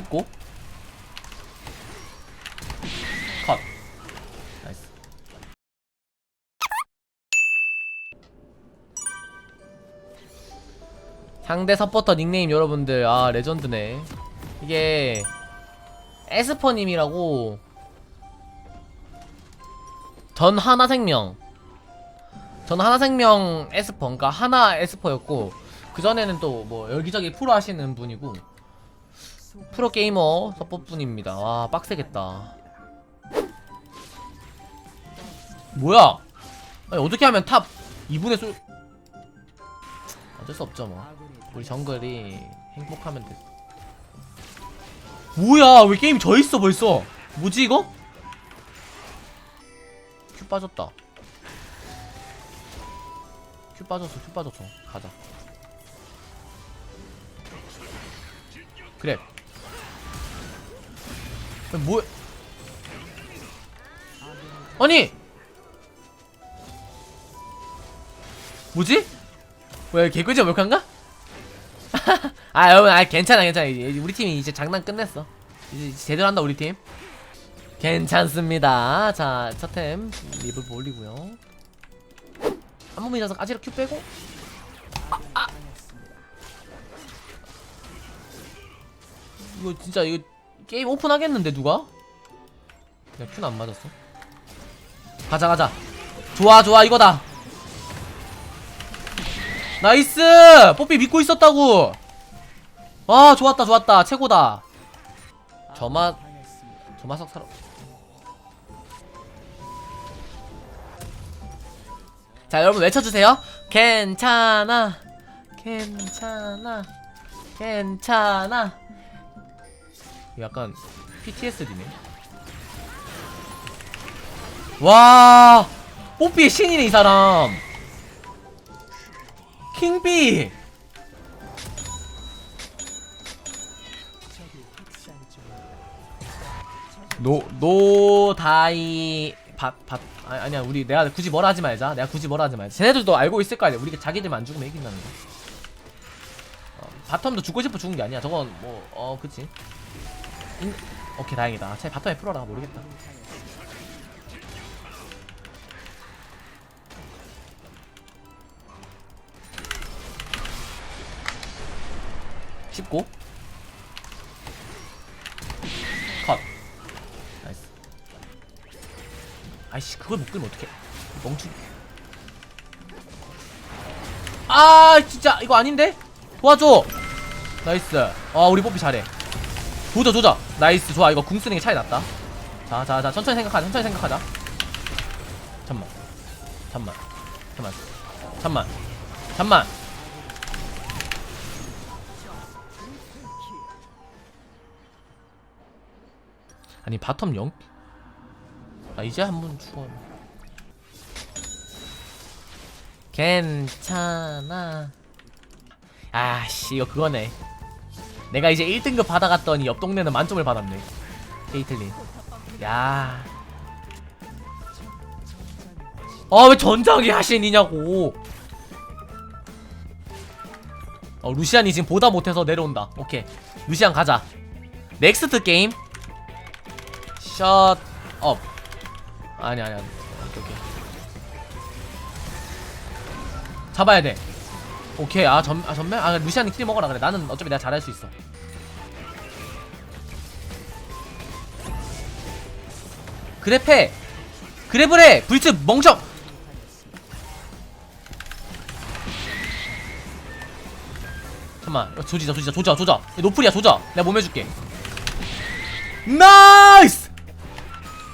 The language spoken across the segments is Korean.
씹고. 컷. 나이스. 상대 서포터 닉네임 여러분들 아 레전드네. 이게 에스퍼님이라고 전 하나생명. 전 하나생명 에스퍼 그러니까 하나 에스퍼였고 그 전에는 또 뭐 여기저기 프로 하시는 분이고 프로 게이머 서포 분입니다. 와 빡세겠다. 뭐야? 아니 어떻게 하면 탑 2분의 쏠 어쩔 수 없죠 뭐. 우리 정글이 행복하면 돼. 뭐야? 왜 게임 져 있어 벌써? 뭐지 이거? 큐 빠졌다. 큐 빠졌어 큐 빠졌어. 가자. 그래 뭐? 아니! 뭐지? 왜 개꿀잼 몰카인가? 아 여러분 아 괜찮아 괜찮아. 우리 팀이 이제 장난 끝냈어. 이제 제대로 한다 우리 팀. 괜찮습니다. 자 첫템. 립을 올리고요. 한 번만 이어서 아지로 큐 빼고. 아, 아. 이거 진짜 이거 게임 오픈하겠는데 누가? 야 큐는 안 맞았어. 가자 가자. 좋아 좋아 이거다. 나이스! 뽀삐 믿고 있었다고. 아 좋았다 좋았다. 최고다. 저마 저마석 사람. 자 여러분 외쳐주세요. 괜찮아. 괜찮아. 괜찮아 약간 PTSD네. 와! 뽀삐의 신이네 이 사람. 킹비 노 노다이 밭밭 아니, 아니야 우리 내가 굳이 뭐라 하지 말자. 내가 굳이 뭐라 하지 말자. 쟤네들도 알고 있을 거 아니야. 우리가 자기들만 안 죽으면 이긴다는 거. 어, 바텀도 죽고 싶어 죽은 게 아니야. 저건 뭐어 그치 인... 오케이 다행이다. 쟤 바텀에 풀어라 모르겠다. 씹고. 컷. 나이스. 아이씨 그걸 못 끌면 어떡해. 멍충. 아 진짜 이거 아닌데? 도와줘. 나이스. 아 우리 뽀삐 잘해. 조져 조져 나이스 좋아. 이거 궁 쓰는 게 차이 났다. 자자 자 천천히 생각하자 천천히 생각하자. 잠만. 잠만. 잠만. 잠만. 잠만. 아니 바텀 0? 아 이제 한 번 죽어 괜찮아. 아씨 이거 그거네 내가 이제 1등급 받아갔더니 옆 동네는 만점을 받았네. 케이틀린. 야. 아 왜 전장이 하신이냐고. 어 루시안이 지금 보다 못해서 내려온다. 오케이. 루시안 가자. 넥스트 게임. 샷업. 아니 아니 아니. 오케이 오케이. 잡아야 돼 오케이 아, 전, 아 전멸? 아 루시안이 킬 먹어라. 그래 나는 어차피 내가 잘할 수 있어. 그래페! 그래브레! 불츠 멍청! 잠깐만 이거 조지자 조지자 조져 조져. 노플이야 조져. 내가 몸 해줄게. 나이스!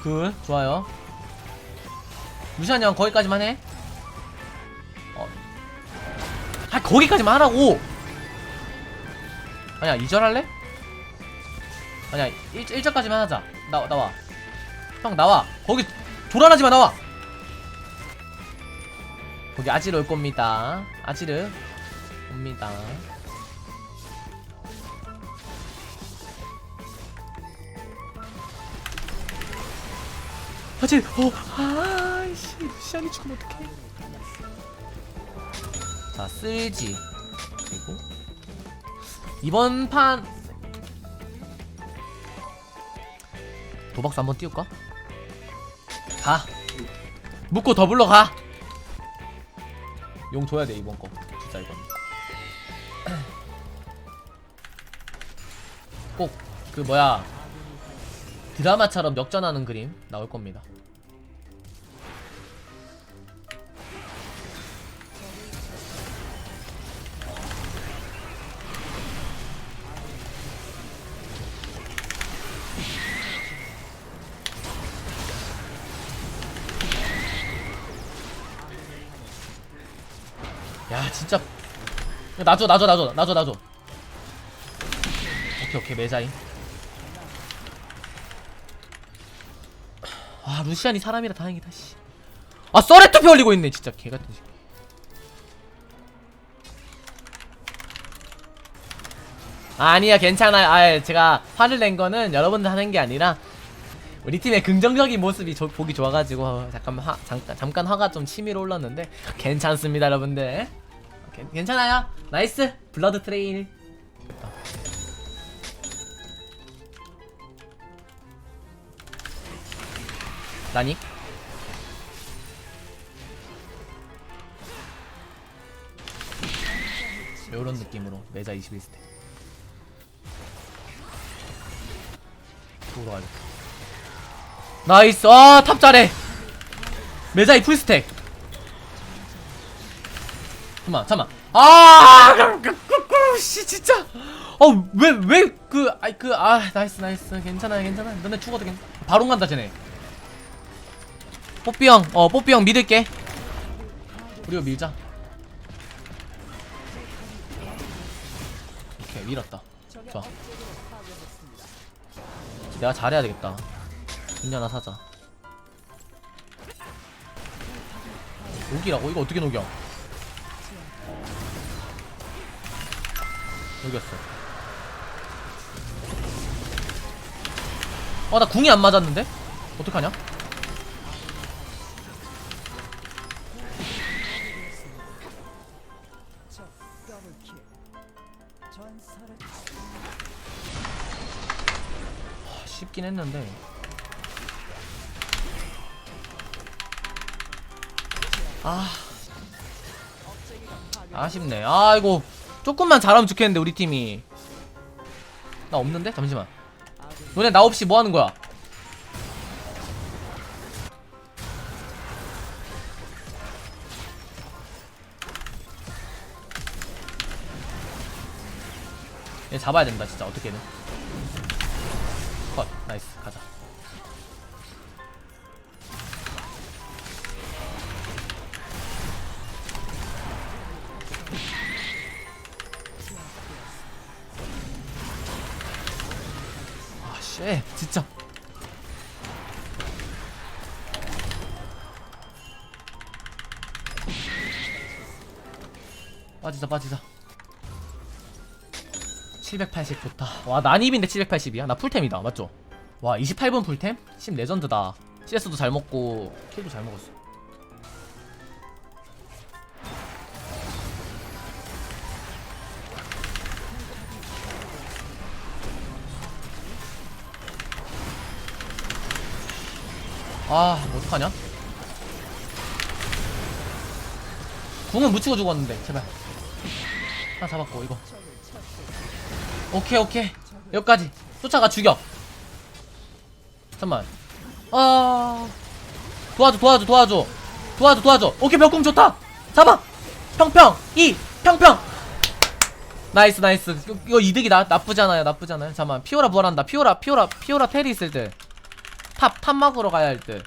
굿 좋아요. 루시안 형 거기까지만 해 아 거기까지만 하라고. 아니야 2절 할래? 아니야 1, 1절까지만 하자. 나, 나와. 형 나와. 거기 조란하지마 나와. 거기 아지르 올 겁니다. 아지르 옵니다. 아지르 어 아이씨 루시안이 죽으면 어떡해 자 쓸지. 그리고 이번 판 도박수 한번 띄울까? 가. 묶고 더블로 가 용 줘야 돼 이번 거. 진짜 이건 꼭 그 뭐야? 드라마처럼 역전하는 그림 나올 겁니다 야, 놔줘 놔줘 놔줘 놔줘 놔줘. 오케이 오케이 매자인. 아 루시안이 사람이라 다행이다 씨. 아 썰레투표 올리고 있네 진짜. 개같은 새 아니야 괜찮아요 아 제가 화를 낸 거는 여러분들 하는 게 아니라 우리 팀의 긍정적인 모습이 저, 보기 좋아가지고 잠깐 화, 잠깐 잠깐 화가 좀 치밀어 올랐는데 괜찮습니다 여러분들 괜- 괜찮아요? 나이스. 블러드 트레일. 나니? 요런 느낌으로 매자 21스택. 쪽으로 가자 나이스. 아탑 잘해. 매자이 풀스택 잠만 잠만 아 씨, 진짜 어왜 왜 그 아이 그 아 나이스 나이스 괜찮아요 괜찮아요 너네 죽어도 괜찮아 바로 간다 쟤네 뽀삐 형어 뽀삐 형 믿을게 우리가 밀자 오케이 밀었다 좋아 내가 잘해야 되겠다 인자 하나 사자 녹이라고? 이거 어떻게 녹여 녹였어 어 나 궁이 안 맞았는데? 어떡하냐? 아, 쉽긴 했는데 아 아쉽네 아 이거 조금만 잘하면 좋겠는데 우리 팀이. 나 없는데? 잠시만. 너네 나 없이 뭐 하는 거야? 얘 잡아야 된다 진짜. 어떻게든. 컷. 나이스. 가자 아씨 진짜 빠지자 빠지자 780 좋다 와 난입인데 780이야? 나 풀템이다 맞죠? 와 28분 풀템? 10 레전드다 CS도 잘 먹고 킬도 잘 먹었어 아 어떡하냐? 궁은 묻히고 죽었는데 제발. 하나 잡았고 이거. 오케이 오케이. 여기까지. 쫓아가 죽여. 잠만. 아. 도와줘 도와줘 도와줘. 도와줘 도와줘. 오케이 벽궁 좋다. 잡아. 평평. 이 평평. 나이스 나이스. 이거, 이거 이득이 나, 나쁘잖아요 나쁘잖아요. 잠만. 피오라 부활한다. 피오라 피오라 피오라 테리 있을 때 탑 탑막으로 가야 할때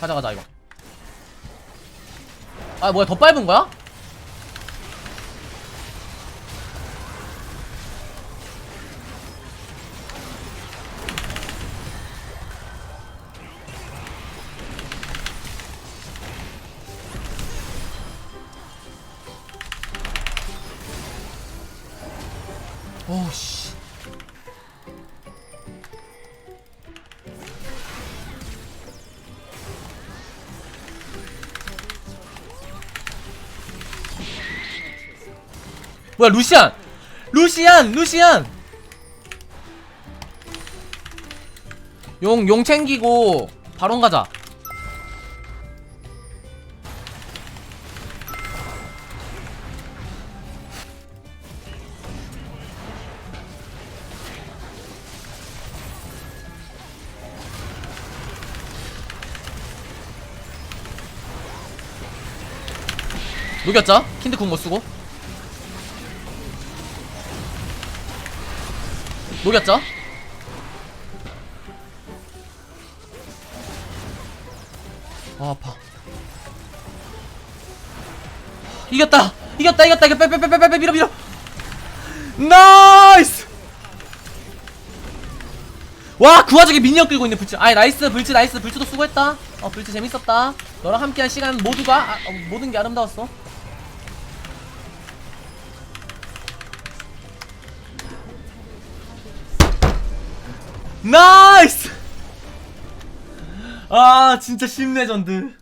가자 가자 이거 아 뭐야 더 밟은 거야? 오씨. 뭐야 루시안! 루시안! 루시안! 용 용 챙기고 바론 가자 녹였죠? 킨드 궁 못쓰고? 녹였죠? 아 아파. 이겼다! 이겼다 이겼다! 이거 빼빼빼빼빼 밀어 밀어! 나이스! 와그 와중에 미니언 끌고 있네 불치. 아이 나이스 불치 나이스. 불치도 수고했다. 어 불치 재밌었다. 너랑 함께한 시간 모두가 아, 어, 모든 게 아름다웠어 나이스! 아 진짜 심레전드